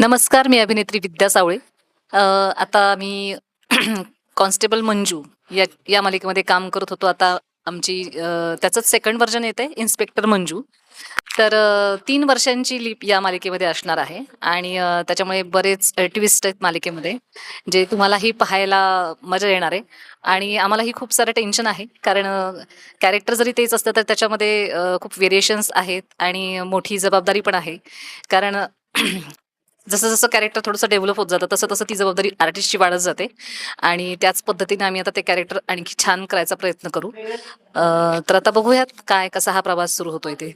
नमस्कार मी अभिनेत्री विद्या सावळे. आता मी कॉन्स्टेबल मंजू या या मालिकेमध्ये काम करत होतो. आता आमची त्याचंच सेकंड व्हर्जन येते इन्स्पेक्टर मंजू. तर तीन वर्षांची लीप या मालिकेमध्ये असणार आहे. आणि त्याच्यामुळे बरेच ट्विस्ट आहेत मालिकेमध्ये जे तुम्हालाही पाहायला मजा येणार आहे. आणि आम्हालाही खूप सारं टेन्शन आहे. कारण कॅरेक्टर जरी तेच असतं तर त्याच्यामध्ये खूप व्हेरिएशन्स आहेत. आणि मोठी जबाबदारी पण आहे. कारण जसं जसं कॅरेक्टर थोडंसं डेव्हलप होत जातं तसं तसं ती जबाबदारी आर्टिस्टची वाढत जाते. आणि त्याच पद्धतीने आम्ही आता ते कॅरेक्टर आणखी छान करायचा प्रयत्न करू. तर आता बघूयात काय कसा हा प्रवास सुरू होतोय ते.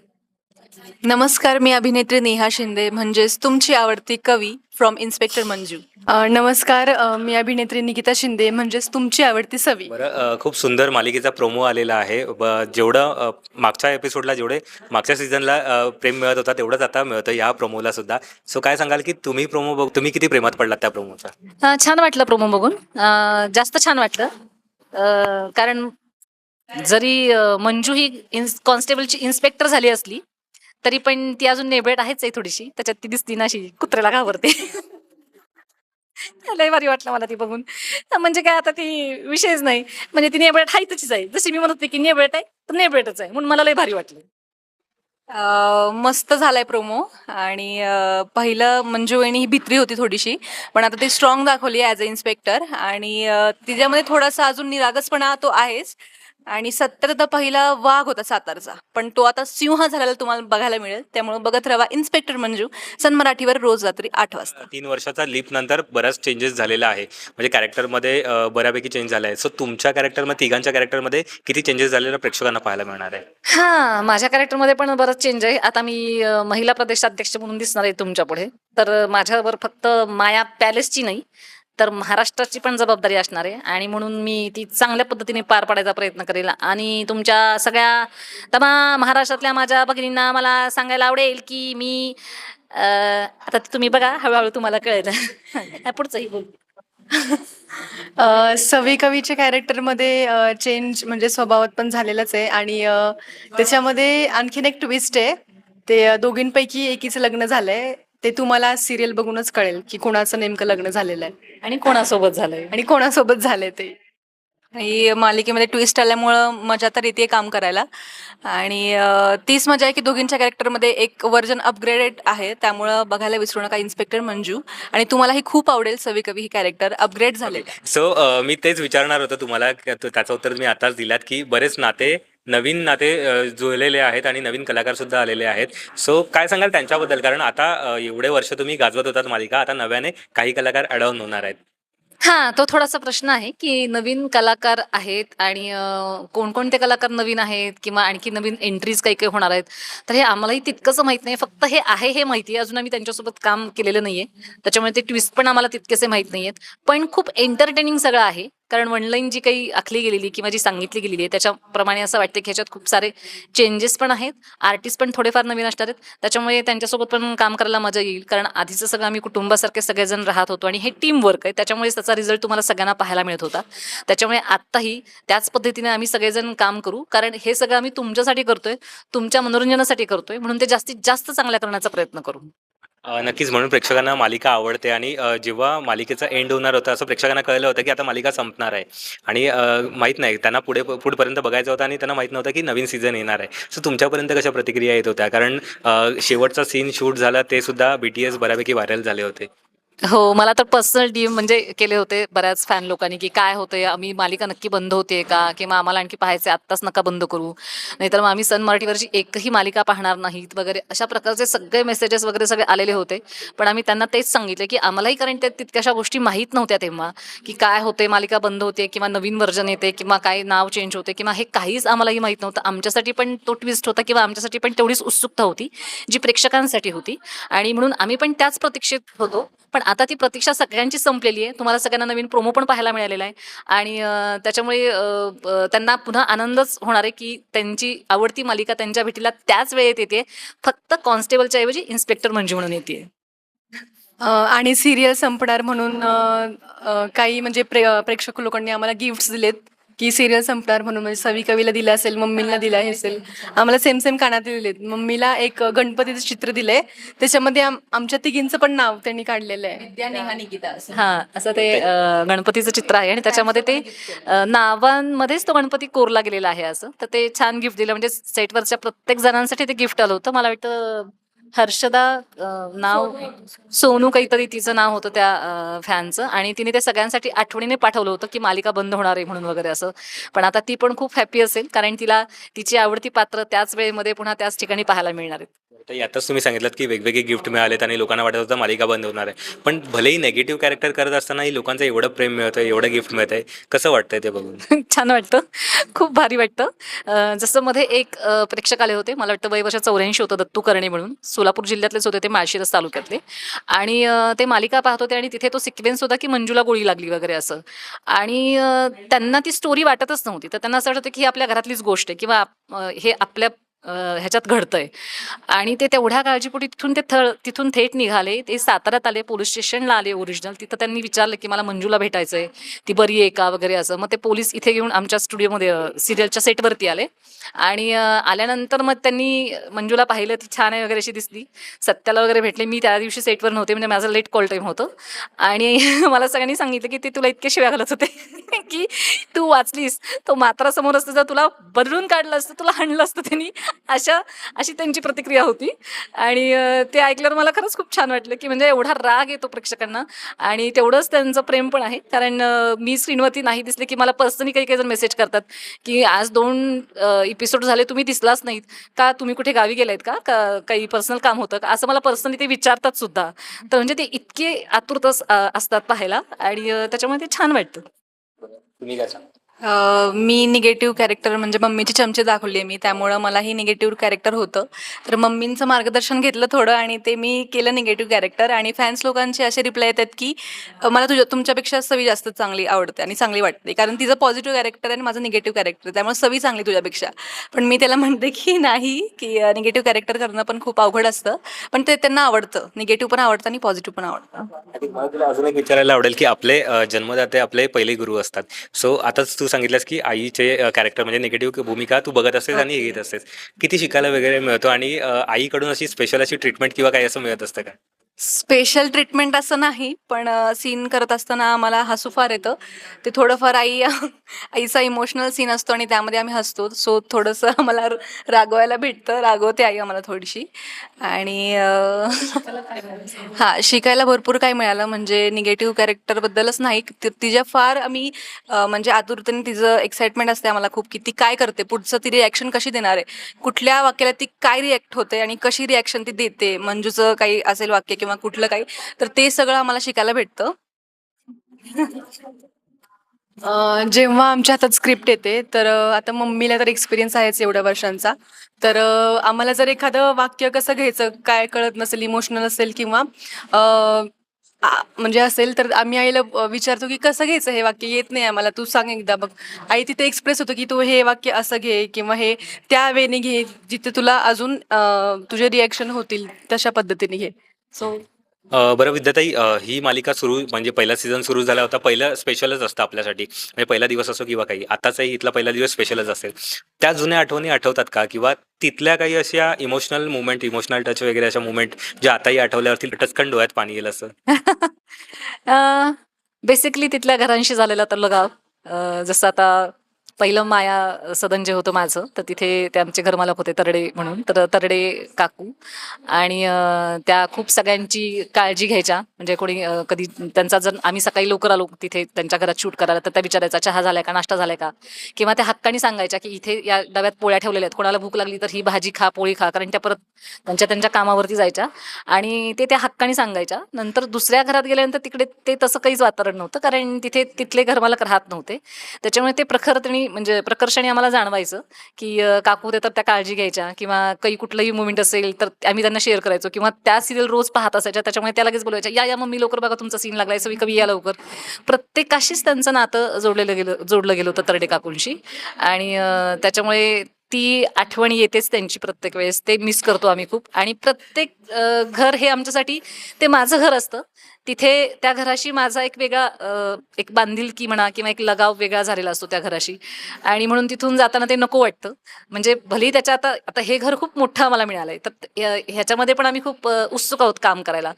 नमस्कार मी अभिनेत्री नेहा शिंदे म्हणजेच तुमची आवडती कवी फ्रॉम इन्स्पेक्टर मंजू. अ, नमस्कार अ, मी अभिनेत्री निकिता शिंदे म्हणजेच तुमची आवडती सवी. बरं अ, खूप सुंदर मालिकेचा प्रोमो आलेला आहे. ब- जेवढं अ, मागच्या एपिसोडला जेवढे मागच्या सीझनला अ, प्रेम मिळत होता तेवढंच आता मिळतं या प्रोमोला सुद्धा. सो काय सांगाल की तुम्ही प्रोमो बघ तुम्ही किती प्रेमात पडलात त्या प्रोमोचा अं, छान वाटलं प्रोमो बघून. अं, जास्त छान वाटलं. अं, कारण जरी अं, मंजू ही कॉन्स्टेबलची इन्स्पेक्टर झाली असली तरी पण ती अजून नेबेट आहेच आहे थोडीशी. त्याच्यात ती दिसती ना अशी कुत्र्याला घाबरते. लय भारी वाटलं मला ती बघून. म्हणजे काय आता ती विषयच नाही. म्हणजे ती नेबेट आहे तशीच आहे. जशी मी म्हणत होते की नेबेट आहे तर नेबेटच आहे. म्हणून मला लय भारी वाटलं. मस्त झालाय प्रोमो. आणि पहिलं मंजू वहिनी ही भित्री होती थोडीशी. पण आता ती स्ट्रॉंग दाखवली ॲज अ इन्स्पेक्टर आणि तिच्यामध्ये थोडासा अजून निरागसपणा तो आहेच. आणि सत्तर पहिला वाघ होता सातारचा. पण तो आता सिंह झालेला तुम्हाला बघायला मिळेल. त्यामुळे बघत राहा इन्स्पेक्टर मंजू. सन मराठीवर रोज रात्री आठ वाजता. तीन वर्षाचा लीप नंतर बराच चेंजेस झालेला आहे. म्हणजे कॅरेक्टरमध्ये बऱ्यापैकी चेंज झाला आहे सो तुमच्या कॅरेक्टरमध्ये तिघांच्या कॅरेक्टरमध्ये किती चेंजेस झालेलं प्रेक्षकांना पाहायला मिळणार आहे? हा माझ्या कॅरेक्टरमध्ये पण बरंच चेंज आहे. आता मी महिला प्रदेशाध्यक्ष म्हणून दिसणार आहे तुमच्यापुढे. तर माझ्यावर फक्त माया पॅलेसची नाही. तर महाराष्ट्राची पण जबाबदारी असणार आहे. आणि म्हणून मी ती चांगल्या पद्धतीने पार पाडायचा प्रयत्न करेल. आणि तुमच्या सगळ्या तमा महाराष्ट्रातल्या माझ्या भगिनींना मला सांगायला आवडेल की मी आता तुम्ही बघा हळूहळू तुम्हाला कळेल. पुढचंही बोल. सवी कवीच्या कॅरेक्टरमध्ये चेंज म्हणजे स्वभावात पण झालेलाच आहे. आणि त्याच्यामध्ये आणखीन एक ट्विस्ट आहे. ते दोघींपैकी एकीचं लग्न झालंय. ते तुम्हाला सिरियल बघूनच कळेल की कोणाचं नेमकं लग्न झालेलं आहे. आणि कोणासोबत झालंय? आणि कोणासोबत झालंय ते. आणि मालिकेमध्ये ट्विस्ट आल्यामुळं मजा तर येते काम करायला. आणि अ, तीच मजा आहे की दोघींच्या कॅरेक्टरमध्ये एक वर्जन अपग्रेडेड आहे. त्यामुळं बघायला विसरू नका इन्स्पेक्टर मंजू. आणि तुम्हालाही खूप आवडेल सवी कवी ही कॅरेक्टर अपग्रेड झाले सो मी तेच विचारणार होतं तुम्हाला. की तो- त्याचं उत्तर मी आताच दिलात की बरेच नाते नवीन नाते जुळलेले आहेत आणि नवीन कलाकार सुद्धा आलेले आहेत. सो काय सांगाल त्यांच्याबद्दल? कारण आता एवढे वर्ष तुम्ही गाजवत होतात मालिका आता नव्याने काही कलाकार अडवून होणार आहेत. हा तो थोडासा प्रश्न आहे की नवीन कलाकार आहेत आणि कोणकोणते कलाकार नवीन आहेत किंवा आणखी नवीन एंट्रीज काही काही होणार आहेत तर हे आम्हालाही तितकंच माहीत नाही. फक्त हे आहे हे माहिती आहे. अजून आम्ही त्यांच्यासोबत काम केलेलं नाहीये. त्याच्यामुळे ते ट्विस्ट पण आम्हाला तितकेसे माहीत नाहीयेत. पण खूप एंटरटेनिंग सगळं आहे. कारण वनलाईन जी काही आखली गेलेली किंवा जी सांगितली गेलेली आहे त्याच्याप्रमाणे असं वाटतं की ह्याच्यात खूप सारे चेंजेस पण आहेत. आर्टिस्ट पण थोडेफार नवीन असणार आहेत. त्याच्यामुळे त्यांच्यासोबत पण काम करायला मजा येईल. कारण आधीचं सगळं आम्ही कुटुंबासारखे सगळेजण राहत होतो आणि हे टीम वर्क आहे. त्याच्यामुळे त्याचा रिझल्ट तुम्हाला सगळ्यांना पाहायला मिळत होता. त्याच्यामुळे आत्ताही त्याच पद्धतीने आम्ही सगळेजण काम करू. कारण हे सगळं आम्ही तुमच्यासाठी करतोय तुमच्या मनोरंजनासाठी करतोय. म्हणून ते जास्तीत जास्त चांगल्या करण्याचा प्रयत्न करू. अ, नक्कीच. म्हणून प्रेक्षकांना मालिका आवडते आणि अ, जेव्हा मालिकेचा एंड होणार होता असं प्रेक्षकांना कळलं होतं की आता मालिका संपणार आहे. आणि अ, माहीत नाही त्यांना पुढे पुढपर्यंत बघायचं होतं आणि त्यांना माहीत नव्हतं की नवीन सीझन येणार आहे. सो तुमच्यापर्यंत कशा प्रतिक्रिया येत होत्या? कारण अ, शेवटचा सीन शूट झाला ते सुद्धा बी टी एस बऱ्यापैकी व्हायरल झाले होते. हो मला तर पर्सनल डीएम म्हणजे केले होते बऱ्याच फॅन लोकांनी की काय होतंय आम्ही मालिका नक्की बंद होते का? किंवा आम्हाला आणखी पाहायचे आत्ताच नका बंद करू. नाहीतर मग आम्ही सन मराठीवरची एकही मालिका पाहणार नाहीत वगैरे अशा प्रकारचे सगळे मेसेजेस वगैरे सगळे आलेले होते. पण आम्ही त्यांना तेच सांगितले की आम्हालाही कारण त्या तितक्याशा गोष्टी माहीत नव्हत्या तेव्हा की काय होते मालिका बंद होते किंवा नवीन व्हर्जन येते किंवा काय नाव चेंज होते किंवा हे काहीच आम्हालाही माहीत नव्हतं. आमच्यासाठी पण तो ट्विस्ट होता किंवा आमच्यासाठी पण तेवढीच उत्सुकता होती जी प्रेक्षकांसाठी होती. आणि म्हणून आम्ही पण त्याच प्रतीक्षेत होतो. पण आता ती प्रतीक्षा सगळ्यांची संपलेली आहे. तुम्हाला सगळ्यांना नवीन प्रोमो पण पाहायला मिळालेला आहे. आणि त्याच्यामुळे त्यांना पुन्हा आनंदच होणार आहे की त्यांची आवडती मालिका त्यांच्या भेटीला त्याच वेळेत येते. फक्त कॉन्स्टेबलच्या ऐवजी इन्स्पेक्टर मंजू म्हणून येते. आणि सिरियल संपणार म्हणून काही म्हणजे प्रे प्रेक्षक लोकांनी आम्हाला गिफ्ट्स दिलेत. की सिरियल संपणार म्हणून म्हणजे सवी कवीला दिलं असेल मम्मीला दिलं आहे असेल. आम्हाला सेम सेम कानात दिलेत मम्मीला एक गणपतीचं चित्र दिलंय. त्याच्यामध्ये आम- आमच्या तिघींचं पण नाव त्यांनी काढलेलं आहे. हा असं ते गणपतीचं चित्र आहे. आणि त्याच्यामध्ये ते नावांमध्येच तो गणपती कोरला गेलेला आहे असं. तर ते छान गिफ्ट दिलं. म्हणजे सेटवरच्या प्रत्येक जणांसाठी ते गिफ्ट आलं होतं. मला वाटतं हर्षदा नाव सोनू. काहीतरी तिचं नाव होतं त्या फॅनचं. आणि तिने ते सगळ्यांसाठी आठवणीने पाठवलं होतं की मालिका बंद होणार आहे म्हणून वगैरे असं. पण आता ती पण खूप हॅपी असेल कारण तिला तिची आवडती पात्र त्याच वेळेमध्ये पुन्हा त्याच ठिकाणी पाहायला मिळणार आहेत. तर यातच तुम्ही सांगितलं की वेगवेगळे गिफ्ट मिळालेत आणि लोकांना वाटत होतं मालिका बंद होणार आहे. पण भलेही नेगेटिव्ह कॅरेक्टर करत असतानाही लोकांचं एवढं प्रेम मिळतं एवढं गिफ्ट मिळत आहे कसं वाटतंय ते बघून? छान वाटतं. खूप भारी वाटतं. जसं मध्ये एक प्रेक्षक आले होते. मला वाटतं वय वर्ष चौऱ्याऐंशी होतं दत्तू करणे म्हणून. सोलापूर जिल्ह्यातलेच होते ते माळशिरस तालुक्यातले. आणि ते मालिका पाहत होते आणि तिथे तो सिक्वेन्स होता की मंजूला गोळी लागली वगैरे असं. आणि त्यांना ती स्टोरी वाटतच नव्हती. तर त्यांना असं वाटतं की ही आपल्या घरातलीच गोष्ट आहे किंवा हे आपल्या ह्याच्यात घडतंय. आणि ते तेवढ्या काळजीपोटी तिथून ते थळ तिथून थेट निघाले. ते साताऱ्यात आले पोलीस स्टेशनला आले ओरिजिनल. तिथं त्यांनी विचारलं की मला मंजूला भेटायचं आहे ती बरी आहे का वगैरे असं. मग ते पोलीस इथे घेऊन आमच्या स्टुडिओमध्ये सिरियलच्या सेटवरती आले. आणि आल्यानंतर मग त्यांनी मंजूला पाहिलं ती छान आहे वगैरे अशी दिसली. सत्याला वगैरे भेटले. मी त्या दिवशी सेटवर नव्हते. म्हणजे माझं लेट कॉल टाईम होतं. आणि मला सगळ्यांनी सांगितलं की ते तुला इतके शिव्या घालत होते की तू वाचलीस. तो मात्रा समोर असतं जर तुला बदलून काढलं असतं तुला हाणलं असतं त्यांनी. अशा अशी त्यांची प्रतिक्रिया होती. आणि ते ऐकल्यावर मला खरंच खूप छान वाटलं की म्हणजे एवढा राग येतो प्रेक्षकांना. आणि तेवढंच त्यांचं प्रेम पण आहे. कारण मी स्क्रीनवरती नाही दिसले की मला पर्सनली काही काही जण मेसेज करतात की आज दोन एपिसोड झाले तुम्ही दिसलाच नाहीत. का तुम्ही कुठे गावी गेलायत का? काही पर्सनल काम होतं? का असं मला पर्सनली ते विचारतात सुद्धा. तर म्हणजे ते इतके आतुरत असतात पाहायला. आणि त्याच्यामुळे ते छान वाटतं. तुम्ही काय सांगा मी निगेटिव्ह कॅरेक्टर म्हणजे मम्मीची चमचे दाखवली मी त्यामुळं मला ही निगेटिव्ह कॅरेक्टर होतं. तर मम्मींचं मार्गदर्शन घेतलं थोडं आणि ते मी केलं निगेटिव्ह कॅरेक्टर आणि फॅन्स लोकांचे असे रिप्लाय येतात की मला तुझ्या तुमच्यापेक्षा सवी जास्त चांगली आवडते आणि चांगली वाटते. कारण तिचं पॉझिटिव्ह कॅरेक्टर आहे आणि माझं निगेटिव्ह कॅरेक्टर त्यामुळे सवी चांगली तुझ्यापेक्षा. पण मी त्याला म्हणते की नाही की निगेटिव्ह कॅरेक्टर करणं पण खूप अवघड असतं. पण ते त्यांना आवडतं. निगेटिव्ह पण आवडतं आणि पॉझिटिव्ह पण आवडतं. मला तुला अजून एक विचारायला आवडेल की आपले अ, जन्मदाते आपले पहिले गुरु असतात. सो आता तू सांगितलंस की आईचे कॅरेक्टर म्हणजे निगेटिव्ह भूमिका तू बघत असतेस आणि घेत असतेस. किती शिकायला वगैरे मिळतो आणि आईकडून अशी स्पेशल अशी ट्रीटमेंट किंवा काही असं मिळत असतं का? स्पेशल ट्रीटमेंट असं नाही पण सीन करत असताना आम्हाला हसू फार येतं. ते थोडंफार आई आईचा इमोशनल सीन असतो आणि त्यामध्ये आम्ही हसतो. सो थोडंसं आम्हाला रागवायला भेटतं. रागवते आई आम्हाला थोडीशी. आणि हां शिकायला भरपूर काय मिळालं. म्हणजे निगेटिव्ह कॅरेक्टरबद्दलच नाही. तिच्या फार आम्ही म्हणजे आतुरतेने तिचं एक्साइटमेंट असते आम्हाला खूप की ती काय करते? पुढचं ती रिॲक्शन कशी देणार आहे? कुठल्या वाक्याला ती काय रिॲक्ट होते? आणि कशी रिॲक्शन ती देते? मंजूचं काही असेल वाक्य किंवा कुठलं काही तर ते सगळं आम्हाला शिकायला भेटतं. जेव्हा आमच्या हातात स्क्रिप्ट येते तर आता मम्मीला तर एक्सपिरियन्स आहेच एवढ्या वर्षांचा. तर आम्हाला जर एखादं वाक्य कसं घ्यायचं काय कळत नसेल इमोशनल असेल किंवा म्हणजे असेल तर आम्ही आईला विचारतो की कसं घ्यायचं हे वाक्य? येत नाही आम्हाला. तू सांग एकदा बघ. आई तिथे एक्सप्रेस होतो की तू हे वाक्य असं घे किंवा हे त्या वेने घे जिथे तुला अजून तुझे रिॲक्शन होतील तशा पद्धतीने घे. सो अ, बरं विद्याताई अ, ही मालिका सुरू म्हणजे पहिला सीझन सुरू झाला होता. पहिलं स्पेशलच असतं आपल्यासाठी. म्हणजे पहिला दिवस असो किंवा काही. आताचाही इथला पहिला दिवस स्पेशलच असेल. त्या जुन्या आठवणी आठवतात का? किंवा तिथल्या काही अशा इमोशनल मुवमेंट इमोशनल टच वगैरे अशा मुवमेंट ज्या आताही आठवल्यावरती टचकन डोळ्यात पाणी येईल असं? बेसिकली तिथल्या घरांशी झालेला तर लगाव अं, जसं आता पहिलं माया सदन जे होतं माझं तर तिथे ते आमचे घरमालक होते तरडे म्हणून. तर तरडे काकू. आणि त्या खूप सगळ्यांची काळजी घ्यायच्या. म्हणजे कोणी कधी त्यांचा जर आम्ही सकाळी लवकर आलो तिथे त्यांच्या घरात शूट करायला तर त्या विचारायचा चहा झालाय का? नाश्ता झालाय का? किंवा त्या हक्कानी सांगायच्या की इथे या डब्यात पोळ्या ठेवलेल्या आहेत. कोणाला भूक लागली तर ही भाजी खा पोळी खा. कारण त्या परत त्यांच्या त्यांच्या कामावरती जायच्या. आणि ते त्या हक्कानी सांगायच्या. नंतर दुसऱ्या घरात गेल्यानंतर तिकडे ते तसं काहीच वातावरण नव्हतं. कारण तिथे तिथले घरमालक राहत नव्हते. त्याच्यामुळे ते प्रखरपणे म्हणजे प्रकर्षाने आम्हाला जाणवायचं की काकू देतात त्या काळजी घ्यायच्या किंवा काही कुठलंही मुवमेंट असेल तर आम्ही त्यांना शेअर करायचो किंवा त्या सिरियल रोज पाहत असायच्या त्याच्यामुळे त्या लगेच बोलायच्या या या मम्मी लवकर बघा तुमचा सीन लागलाय सवी कवी या लवकर. प्रत्येकाशीच त्यांचं नातं जोडलेलं गेलं जोडलं गेलं होतं तरडे काकूंशी आणि त्याच्यामुळे ती आठवण येतेच त्यांची प्रत्येक वेळेस. ते मिस करतो आम्ही खूप. आणि प्रत्येक घर हे आमच्यासाठी ते माझं घर असतं. तिथे त्या घराशी माझा एक वेगळा एक बांधिलकी म्हणा किंवा एक लगाव वेगळा झालेला असतो त्या घराशी. आणि म्हणून तिथून जाताना ते नको वाटतं. म्हणजे भलेही त्याच्या आता आता हे घर खूप मोठं आम्हाला मिळालंय. तर ह्याच्यामध्ये पण आम्ही खूप उत्सुक आहोत काम करायला.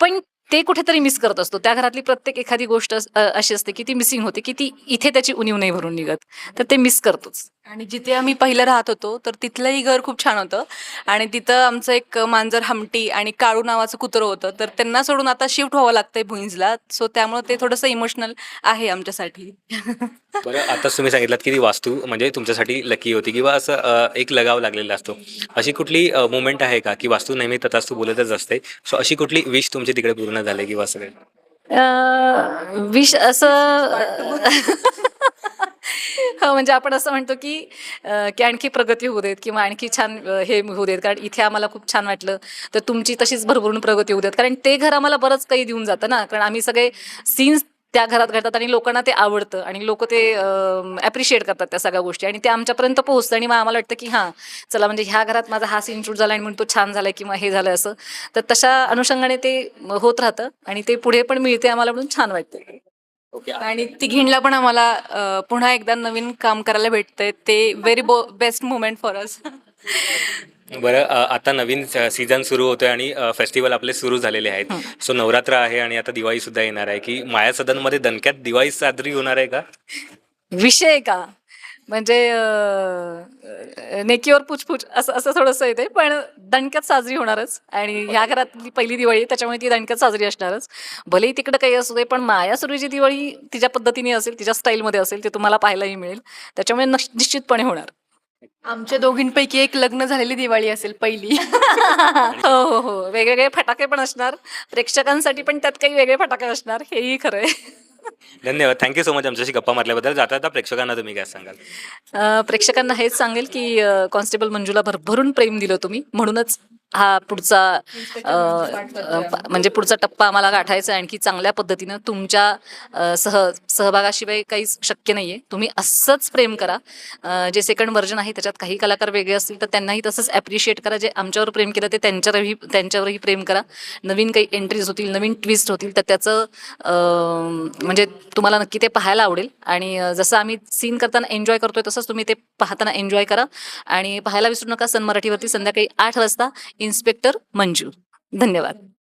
पण ते कुठेतरी मिस करत असतो. त्या घरातली प्रत्येक एखादी गोष्ट अशी असते की ती मिसिंग होते की ती इथे त्याची उणीव नाही भरून निघत. तर ते मिस करतोच. आणि जिथे आम्ही पहिलं राहत होतो तर तिथलंही घर खूप छान होतं. आणि तिथं आमचं एक मांजर हमटी आणि काळू नावाचं कुत्रं होतं. तर त्यांना सोडून आता शिफ्ट व्हावं लागतंय भुईंजला. सो त्यामुळे ते थोडंसं इमोशनल आहे आमच्यासाठी. बरं आताच तुम्ही सांगितलं की ती वास्तू म्हणजे तुमच्यासाठी लकी होती किंवा असं एक लगाव लागलेला असतो. अशी कुठली मुवमेंट आहे का की वास्तू नेहमी तथास्तू बोलतच असते? सो अशी कुठली विश तुमची तिकडे पूर्ण झाले किंवा असं विष असं म्हणजे आपण असं म्हणतो की की आणखी प्रगती होऊ देत किंवा आणखी छान हे होऊ देत. कारण इथे आम्हाला खूप छान वाटलं. तर तुमची तशीच भरभरून प्रगती होऊ देत. कारण ते घर आम्हाला बरंच काही देऊन जातं ना. कारण आम्ही सगळे सीन्स त्या घरात घडतात आणि लोकांना ते आवडतं. आणि लोक ते ॲप्रिशिएट करतात त्या सगळ्या गोष्टी. आणि ते आमच्यापर्यंत पोहोचतं आणि मग आम्हाला वाटतं की हां चला म्हणजे ह्या घरात माझा हा सीन शूट झाला आणि म्हणून तो छान झालाय किंवा हे झालं असं. तर तशा अनुषंगाने ते होत राहतं आणि ते पुढे पण मिळते आम्हाला म्हणून छान वाटतं. आणि तिघींला पण आम्हाला पुन्हा एकदा नवीन काम करायला भेटतंय. ते very best moment for us बरं आता नवीन सीझन सुरू होतोय आणि फेस्टिवल आपले सुरू झालेले आहेत. सो नवरात्र आहे आणि आता दिवाळी सुद्धा येणार आहे. की माया सदनमध्ये दणक्यात दिवाळी साजरी होणार आहे का? विषय का? म्हणजे नेकीवर पुछपुछ असं असं थोडंसं येते पण दणक्यात साजरी होणारच. आणि ह्या घरातली पहिली दिवाळी त्याच्यामुळे ती दणक्यात साजरी असणारच. भलेही तिकडं काही असू दे पण माया सुरूची दिवाळी तिच्या पद्धतीने असेल तिच्या स्टाईलमध्ये असेल ते तुम्हाला पाहायलाही मिळेल. त्याच्यामुळे नश- निश्चितपणे होणार. आमच्या दोघींपैकी एक लग्न झालेली दिवाळी असेल पहिली. हो हो हो. वेगवेगळे फटाके पण असणार. प्रेक्षकांसाठी पण त्यात काही वेगळे फटाके असणार. हेही खरं आहे धन्यवाद. थँक्यू सो मच आमच्याशी गप्पा मारल्याबद्दल जाता आता प्रेक्षकांना तुम्ही काय सांगाल? अं प्रेक्षकांना हेच सांगेल की कॉन्स्टेबल मंजूला भरभरून प्रेम दिलं तुम्ही. म्हणूनच हा पुढचा म्हणजे पुढचा टप्पा आम्हाला गाठायचा आहे. आणखी चांगल्या पद्धतीनं तुमच्या सह सहभागाशिवाय काहीच शक्य नाही आहे तुम्ही असंच प्रेम करा. जे सेकंड व्हर्जन आहे त्याच्यात काही कलाकार वेगळे असतील तर त्यांनाही तसंच ॲप्रिशिएट करा. जे आमच्यावर प्रेम केलं ते त्यांच्यावरही त्यांच्यावरही प्रेम करा. नवीन काही एंट्रीज होतील नवीन ट्विस्ट होतील तर त्याचं म्हणजे तुम्हाला नक्की ते पाहायला आवडेल. आणि जसं आम्ही सीन करताना एन्जॉय करतोय तसंच तुम्ही ते पाहताना एन्जॉय करा. आणि पाहायला विसरू नका सन मराठीवरती संध्याकाळी आठ वाजता इन्स्पेक्टर मंजू. धन्यवाद.